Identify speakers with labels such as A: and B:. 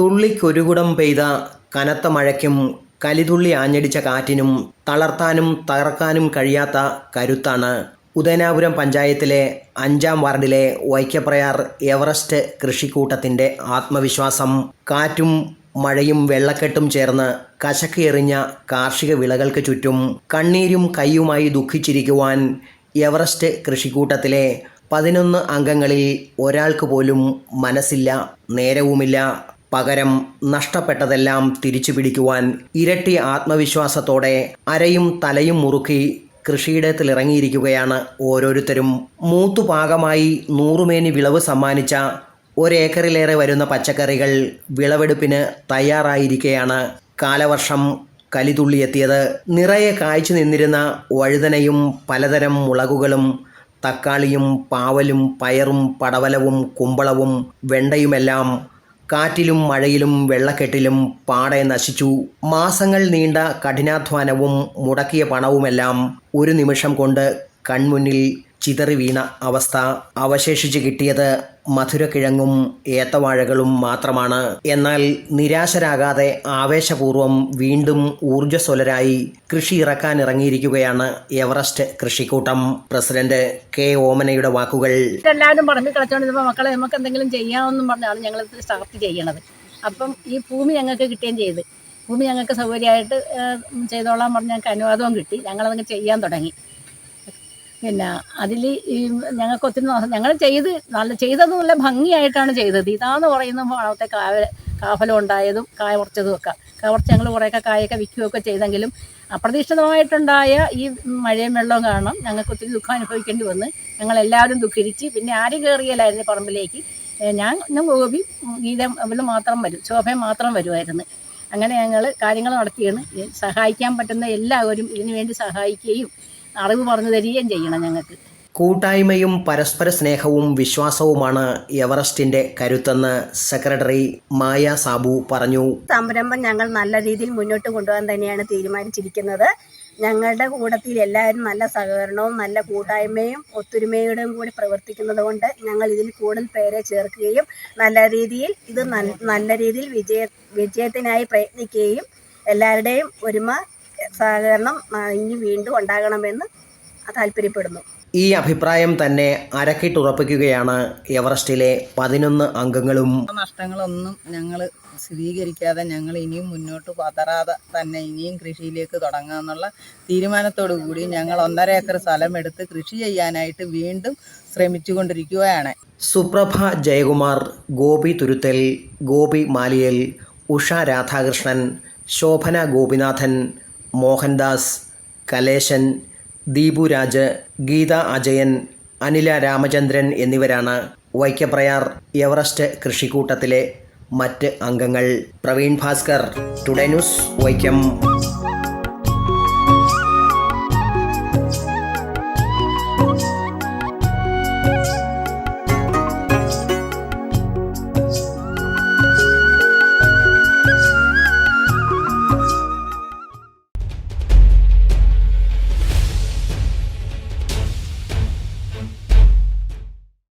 A: തുള്ളിക്കൊരുകുടം പെയ്ത കനത്ത മഴയ്ക്കും കലിതുള്ളി ആഞ്ഞടിച്ച കാറ്റിനും തളർത്താനും തകർക്കാനും കഴിയാത്ത കരുത്താണ് ഉദയനാപുരം പഞ്ചായത്തിലെ അഞ്ചാം വാർഡിലെ വൈക്കപ്രയാർ എവറസ്റ്റ് കൃഷിക്കൂട്ടത്തിന്റെ ആത്മവിശ്വാസം. കാറ്റും മഴയും വെള്ളക്കെട്ടും ചേർന്ന് കശക്ക് എറിഞ്ഞ കാർഷിക വിളകൾക്ക് ചുറ്റും കണ്ണീരും കൈയുമായി ദുഃഖിച്ചിരിക്കുവാൻ എവറസ്റ്റ് കൃഷിക്കൂട്ടത്തിലെ പതിനൊന്ന് അംഗങ്ങളിൽ ഒരാൾക്ക് പോലും മനസ്സില്ല നേരവുമില്ല. പകരം നഷ്ടപ്പെട്ടതെല്ലാം തിരിച്ചു പിടിക്കുവാൻ ഇരട്ടി ആത്മവിശ്വാസത്തോടെ അരയും തലയും മുറുക്കി കൃഷിയിടത്തിലിറങ്ങിയിരിക്കുകയാണ് ഓരോരുത്തരും. മൂത്തുപാകമായി നൂറുമേനി വിളവ് സമ്മാനിച്ച ഒരേക്കറിലേറെ വരുന്ന പച്ചക്കറികൾ വിളവെടുപ്പിന് തയ്യാറായിരിക്കെയാണ്. കാലവർഷം കലിതുള്ളിയെത്തിയത്. നിറയെ കായ്ച്ചു നിന്നിരുന്ന വഴുതനയും പലതരം മുളകുകളും തക്കാളിയും പാവലും പയറും പടവലവും കുമ്പളവും വെണ്ടയുമെല്ലാം കാറ്റിലും മഴയിലും വെള്ളക്കെട്ടിലും പാടെ നശിച്ചു. മാസങ്ങൾ നീണ്ട കഠിനാധ്വാനവും മുടക്കിയ പണവുമെല്ലാം ഒരു നിമിഷം കൊണ്ട് കൺമുന്നിൽ ചിതറി വീണ അവസ്ഥ അവശേഷിച്ച് കിട്ടിയത് മധുരക്കിഴങ്ങും ഏത്തവാഴകളും മാത്രമാണ്. എന്നാൽ നിരാശരാകാതെ ആവേശപൂർവം വീണ്ടും ഊർജസ്വലരായി കൃഷി ഇറക്കാനിറങ്ങിയിരിക്കുകയാണ് എവറസ്റ്റ് കൃഷിക്കൂട്ടം. പ്രസിഡന്റ് കെ ഓമനയുടെ വാക്കുകൾ
B: എല്ലാവരും പറഞ്ഞു കളിച്ചോണ്ടിരുന്നപ്പോൾ മക്കളെ നമുക്ക് എന്തെങ്കിലും ചെയ്യാമെന്നും പറഞ്ഞാണ് ഞങ്ങൾ സ്റ്റാർട്ട് ചെയ്യണത്. അപ്പം ഈ ഭൂമി ഞങ്ങൾക്ക് കിട്ടുകയും ചെയ്ത്. ഭൂമി ഞങ്ങൾക്ക് സൗകര്യമായിട്ട് ചെയ്തോളാൻ പറഞ്ഞ് ഞങ്ങൾക്ക് അനുവാദവും കിട്ടി. ഞങ്ങളതങ്ങ് ചെയ്യാൻ തുടങ്ങി. പിന്നെ അതിൽ ഈ ഞങ്ങൾക്ക് ഒത്തിരി ഞങ്ങൾ ചെയ്ത് നല്ല ചെയ്തത് നല്ല ഭംഗിയായിട്ടാണ് ചെയ്തത്. ഇതാന്ന് പറയുന്ന അവിടുത്തെ കാവ കാഫലം ഉണ്ടായതും കായ കുറച്ചതും ഒക്കെ. കുറച്ച് ഞങ്ങൾ കുറേയൊക്കെ കായൊക്കെ വിൽക്കുകയൊക്കെ ചെയ്തെങ്കിലും അപ്രതീക്ഷിതമായിട്ടുണ്ടായ ഈ മഴയും വെള്ളവും കാരണം ഞങ്ങൾക്ക് ഒത്തിരി ദുഃഖം അനുഭവിക്കേണ്ടി വന്ന് ഞങ്ങളെല്ലാവരും ദുഃഖിരിച്ച് പിന്നെ ആരും കയറിയല്ലായിരുന്നു പറമ്പിലേക്ക്? ഞാൻ ഗോപി ഗീത ഇവൾ മാത്രം വരും ശോഭയും മാത്രം വരുമായിരുന്നു അങ്ങനെ ഞങ്ങൾ കാര്യങ്ങൾ നടത്തിയാണ്. സഹായിക്കാൻ പറ്റുന്ന എല്ലാവരും ഇതിനു വേണ്ടി സഹായിക്കുകയും അറിവ് പറഞ്ഞു തരികയും ചെയ്യണം ഞങ്ങൾക്ക്.
A: കൂട്ടായ്മയും പരസ്പര സ്നേഹവും വിശ്വാസവുമാണ് എവറസ്റ്റിന്റെ കരുത്തെന്ന് സെക്രട്ടറി മായ സാബു പറഞ്ഞു.
C: സംരംഭം ഞങ്ങൾ നല്ല രീതിയിൽ മുന്നോട്ട് കൊണ്ടുപോകാൻ തന്നെയാണ് തീരുമാനിച്ചിരിക്കുന്നത്. ഞങ്ങളുടെ കൂട്ടത്തിൽ എല്ലാവരും നല്ല സഹകരണവും നല്ല കൂട്ടായ്മയും ഒത്തൊരുമയോടും കൂടി പ്രവർത്തിക്കുന്നത് കൊണ്ട് ഞങ്ങൾ ഇതിൽ കൂടുതൽ പേരെ ചേർക്കുകയും നല്ല രീതിയിൽ ഇത് നല്ല രീതിയിൽ വിജയ വിജയത്തിനായി പ്രയത്നിക്കുകയും എല്ലാവരുടെയും ഒരുമ സഹകരണം ഇനി വീണ്ടും ഉണ്ടാകണമെന്ന് താല്പര്യപ്പെടുന്നു.
A: ഈ അഭിപ്രായം തന്നെ അരക്കിട്ടുറപ്പിക്കുകയാണ് എവറസ്റ്റിലെ പതിനൊന്ന് അംഗങ്ങളും.
D: നഷ്ടങ്ങളൊന്നും ഞങ്ങൾ സ്ഥിരീകരിക്കാതെ ഞങ്ങൾ ഇനിയും മുന്നോട്ട് പതറാതെ തന്നെ ഇനിയും കൃഷിയിലേക്ക് തുടങ്ങാമെന്നുള്ള തീരുമാനത്തോടു കൂടി ഞങ്ങൾ ഒന്നര ഏക്കർ സ്ഥലം എടുത്ത് കൃഷി ചെയ്യാനായിട്ട് വീണ്ടും ശ്രമിച്ചുകൊണ്ടിരിക്കുകയാണ്.
A: സുപ്രഭ ജയകുമാർ ഗോപി തുരുത്തൽ ഗോപി മാലിയൽ ഉഷ രാധാകൃഷ്ണൻ ശോഭന ഗോപിനാഥൻ മോഹൻദാസ് കലേശൻ ദീപുരാജ് ഗീത അജയൻ അനില രാമചന്ദ്രൻ എന്നിവരാണ് വൈക്കപ്രയാർ എവറസ്റ്റ് കൃഷിക്കൂട്ടത്തിലെ മറ്റ് അംഗങ്ങൾ. Praveen Bhaskar today news Vaikom